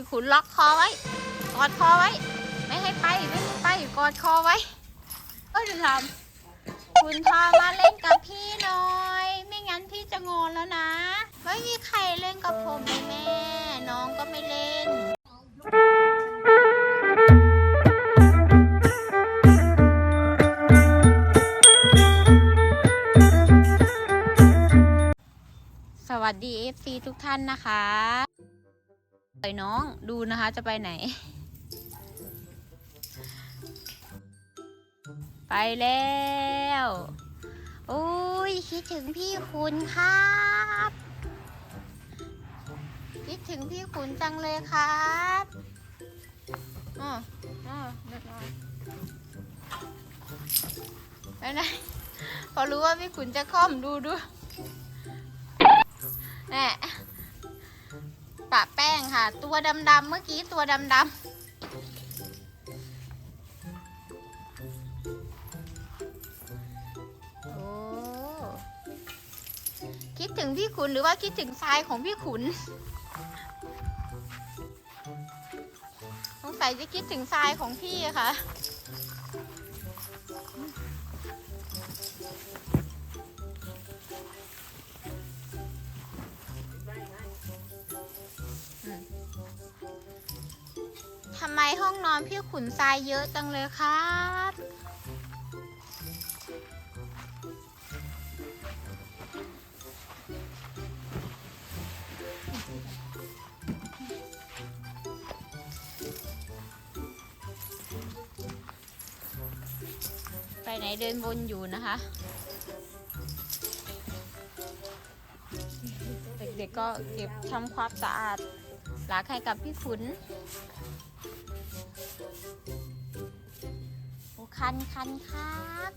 พี่ขุนล็อกคอไว้ กอดคอไว้ ไม่ให้ไป ไม่ให้ไป กอดคอไว้เอ้ยทำคุณพามาเล่นกับพี่หน่อย ไม่งั้นพี่จะงอนแล้วนะ ไม่มีใครเล่นกับผมเลยแม่ น้องก็ไม่เล่นสวัสดี FC ทุกท่านนะคะ ปล่อยน้องดูนะคะจะไปไหน ไปแล้วอุ้ยคิดถึงพี่คุณครับ คิดถึงพี่ขุนจังเลยครับอ๋ออ๋อเรียบร้อยไปไหนพอรู้ว่าพี่ขุนจะค่อมดูดูแน่ ปะแป้งค่ะ ตัวดำๆเมื่อกี้ตัวดำๆคิดถึงพี่ขุนหรือว่าคิดถึงทรายของพี่ขุนสงสัยจะคิดถึงทรายของพี่อะค่ะ ทำไมห้องนอนพี่ขุนทรายเยอะจังเลยครับ ไปไหนเดินวนอยู่นะคะ เด็กๆก็เก็บทำความสะอาดหล้างให้กับพี่ขุน คันคันครับ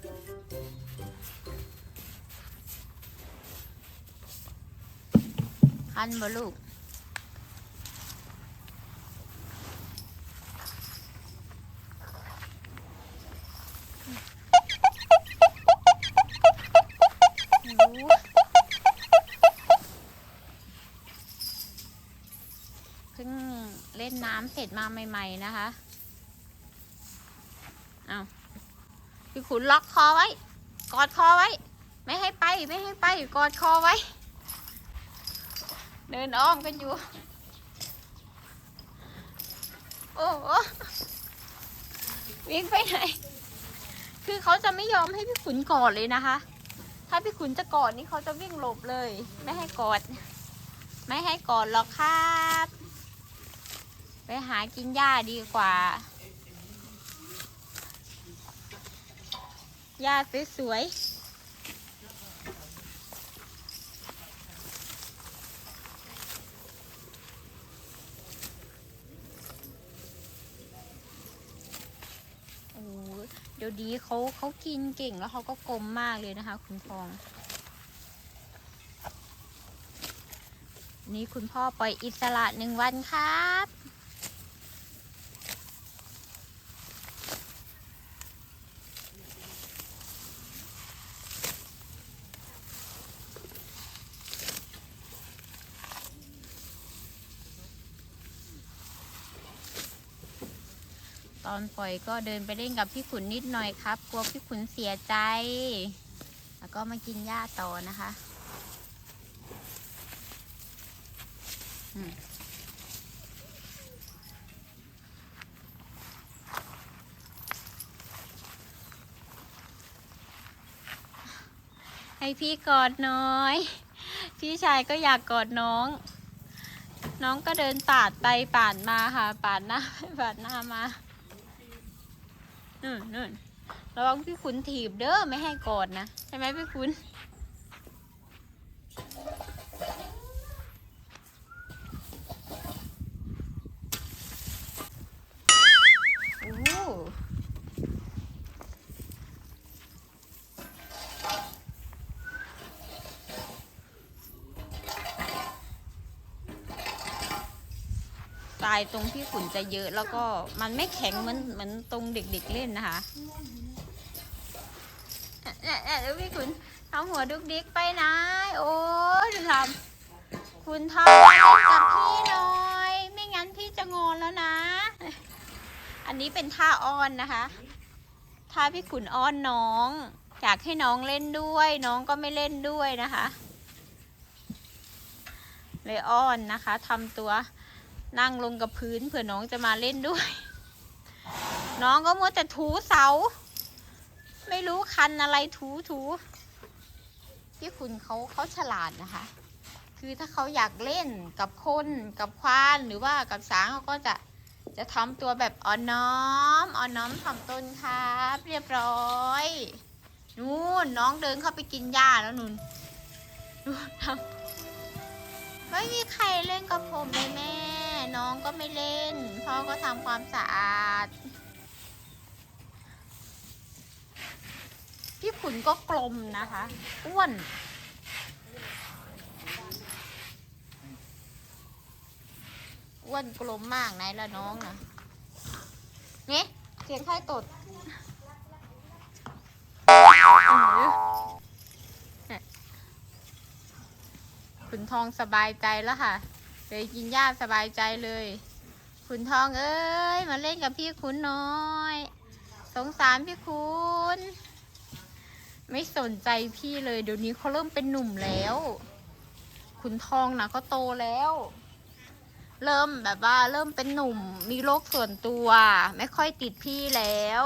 คันบ่ลูกเพิ่งเล่นน้ำเสร็จมาใหม่ ๆ นะคะ เอา พี่ขุนล็อกคอไว้ กอดคอไว้ ไม่ให้ไปไม่ให้ไปกอดคอไว้ เดินอ้อมกันอยู่ โอ้โหวิ่งไปไหน คือเขาจะไม่ยอมให้พี่ขุนกอดเลยนะคะ ถ้าพี่ขุนจะกอดนี่เขาจะวิ่งหลบเลย ไม่ให้กอด ไม่ให้กอดหรอกครับ ไปหากินหญ้าดีกว่า หญ้าสวยๆโอ้ยเดี๋ยวดีเขาเขากินเก่งแล้วเขาก็กลมมากเลยนะคะ คุณพองนี่คุณพ่อปล่อยอิสระหนึ่งวันครับ อนปล่อยก็เดินไปเล่นกับพี่ขุนนิดหน่อยครับ กลัวพี่ขุนเสียใจ แล้วก็มากินหญ้าต่อนะคะให้พี่กอดน้อย พี่ชายก็อยากกอดน้อง น้องก็เดินปาดไปปาดมาค่ะ ปาดหน้าไปปาดหน้ามา นู่นนู่นระวังพี่ขุนถีบเด้อไม่ให้กอดนะใช่ไหมพี่ขุน โอ้ทรายตรงพี่ขุนจะเยอะ แล้วก็มันไม่แข็งเหมือนเหมือนตรงเด็กๆเล่นนะคะเนี่ยเนี่ยเดี๋ยวพี่ขุนทำหัวดุกดิกไปนะโอ้ยดูทำคุณทำกับพี่หน่อย ไม่งั้นพี่จะงอนแล้วนะ อันนี้เป็นท่าอ้อนนะคะท่าพี่ขุนอ้อนน้อง อยากให้น้องเล่นด้วย น้องก็ไม่เล่นด้วยนะคะ เลยอ้อนนะคะทำตัว นั่งลงกับพื้นเผื่อน้องจะมาเล่นด้วย น้องก็มัวแต่ถูเสา ไม่รู้คันอะไรถูถูพี่ขุนเขาเขาฉลาดนะคะ คือถ้าเขาอยากเล่นกับคนกับควานหรือว่ากับช้างเขาก็จะจะทำตัวแบบอ่อนน้อมอ่อนน้อมถ่อมตนครับ เรียบร้อยนู่นน้องเดินเข้าไปกินหญ้าแล้วนุ่นนู่นทำไม่มีใครเล่นกับผมเลยแม่ น้องก็ไม่เล่น พ่อก็ทำความสะอาด พี่ขุนก็กลมนะคะ อ้วนอ้วนกลมมากไหนละน้องนะนี่เสียงใครตดขุนทองสบายใจแล้วค่ะ ยกินหญ้าสบายใจเลย ขุนทองเอ้ย มาเล่นกับพี่ขุนน้อย สงสารพี่ขุนไม่สนใจพี่เลย เดี๋ยวนี้เขาเริ่มเป็นหนุ่มแล้ว ขุนทองนะเขาโตแล้ว เริ่มแบบว่าเริ่มเป็นหนุ่ม มีโรคส่วนตัว ไม่ค่อยติดพี่แล้ว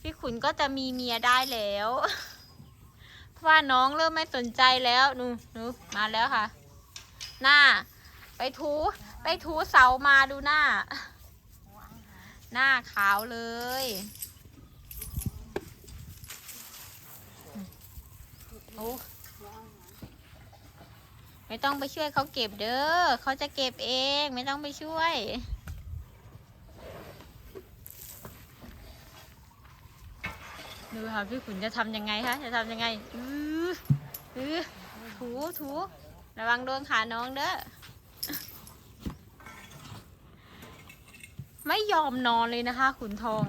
พี่ขุนก็จะมีเมียได้แล้วเพราะว่าน้องเริ่มไม่สนใจแล้วหนูหนูมาแล้วค่ะ หน้า ไปถูไปถูเสามาดูหน้า หน้าขาวเลย โอ้ไม่ต้องไปช่วยเขาเก็บเด้อเขาจะเก็บเองไม่ต้องไปช่วยดูค่ะพี่ขุนจะทำยังไงคะจะทำยังไงอืออือถูถู ระวังโดนขาน้องเด้อ ไม่ยอมนอนเลยนะคะ ขุนทอง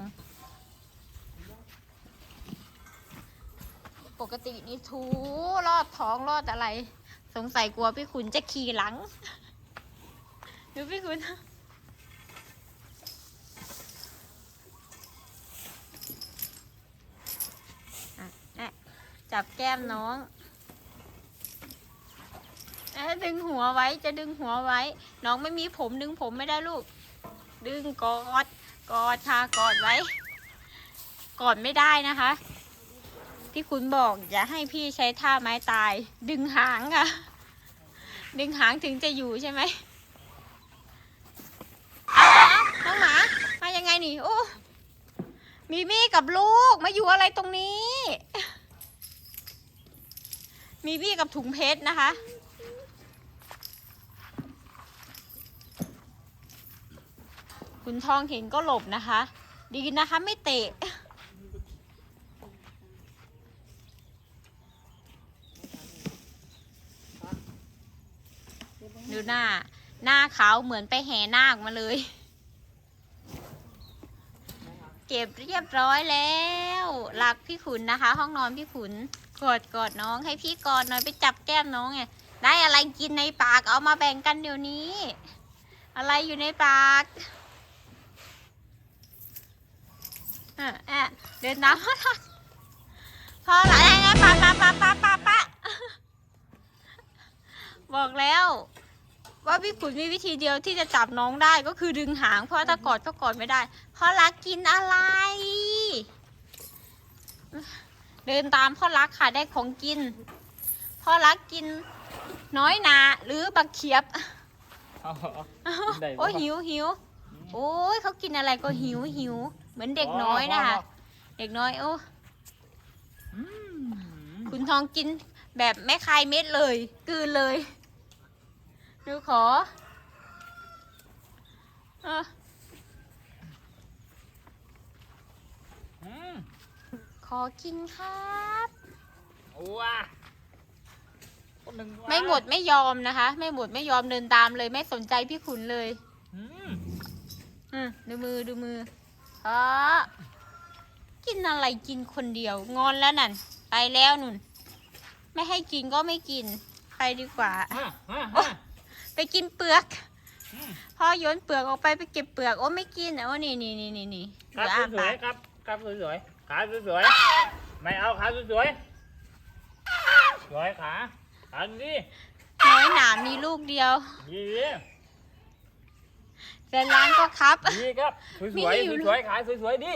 ปกตินี่ถูรอดท้องรอดอะไร สงสัยกลัวพี่ขุนจะขี่หลัง ดูพี่ขุนะจับแก้มน้อง อะดึงหัวไว้จะดึงหัวไว้ น้องไม่มีผมดึงผมไม่ได้ลูก ดึงกอดกอดค่ะกอดไว้ กอดไม่ได้นะคะ ที่คุณบอกอย่าให้พี่ใช้ท่าไม้ตาย ดึงหางค่ะ ดึงหางถึงจะอยู่ใช่ไหมเอาน้องหมา มายังไงนี่โอ้มีมี่กับลูกมาอยู่อะไรตรงนี้ มีมี่กับถุงเพชรนะคะ คุณทองเห็นก็หลบนะคะ ดีนะคะไม่เตะ ดูหน้า หน้าขาวเหมือนไปแห่นาคมาเลย เก็บเรียบร้อยแล้วรักพี่ขุนนะคะ ห้องนอนพี่ขุนกอดกอดน้องให้พี่กอดหน่อยไปจับแก้มน้องไงได้อะไรกินในปากเอามาแบ่งกันเดี๋ยวนี้ อะไรอยู่ในปาก อะอะเดินน้ำพ่อละพ่อละไงปะปะปะปะปะปะบอกแล้ว ว่าพี่ขุนมีวิธีเดียวที่จะจับน้องได้ก็คือดึงหางเพราะถ้ากอดก็กอดไม่ได้พ่อรักกินอะไร เดินตามพ่อรักค่ะได้ของกินพ่อรักกินน้อยหนาหรือบักเขียบโอ้หิวหิวโอ้ยเขากินอะไรก็หิวหิว เหมือนเด็กน้อยนะคะ เด็กน้อยโอ้อืมคุณทองกินแบบไม่คายเม็ดเลยกลืนเลย ดูขอเอออืมขอกินครับว้าคนหนึ่งว้าไม่หมดไม่ยอมนะคะ ไม่หมดไม่ยอมเดินตามเลย ไม่สนใจพี่ขุนเลย อืมอืมดูมือดูมือ ขอกินอะไรกินคนเดียว งอนแล้วนั่น ไปแล้วนุ่น ไม่ให้กินก็ไม่กิน ไปดีกว่ามามาโอ๊มายไปกินเปลือกอืมพ่อโยนเปลือกออกไปไปเก็บเปลือก โอ้ไม่กินอะโอ้นี่นี่นี่นี่นี่ครับอ้าสวปายกๆครับครับสวยๆขาสวยๆไม่เอาขาสวยๆสวยขาขาดีน้อยหนามีลูกเดียวดี แฟนร้านก็ครับดีครับสมีวยอยู่ๆสวยๆขาสวยๆดี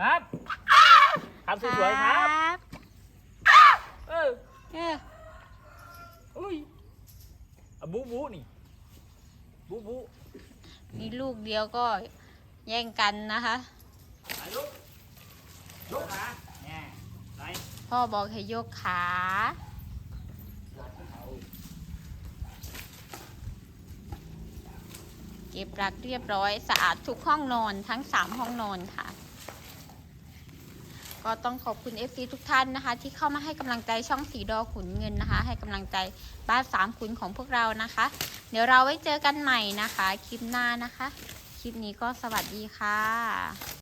ครับครับสวยๆครับบเออเอออุ้ยอะบูบูนี่บูบูมีลูกเดียวก็แย่งกันนะคะไปลุกลุกขาแน่ไปพ่อบอกให้ยกขา เก็บรักเรียบร้อยสะอาดทุกห้องนอนทั้ง 3 ห้องนอนค่ะ ก็ต้องขอบคุณ FC ทุกท่านนะคะ ที่เข้ามาให้กำลังใจช่องสีดอขุนเงินนะคะ ให้กำลังใจบ้านสามขุนของพวกเรานะคะ เดี๋ยวเราไว้เจอกันใหม่นะคะ คลิปหน้านะคะ คลิปนี้ก็สวัสดีค่ะ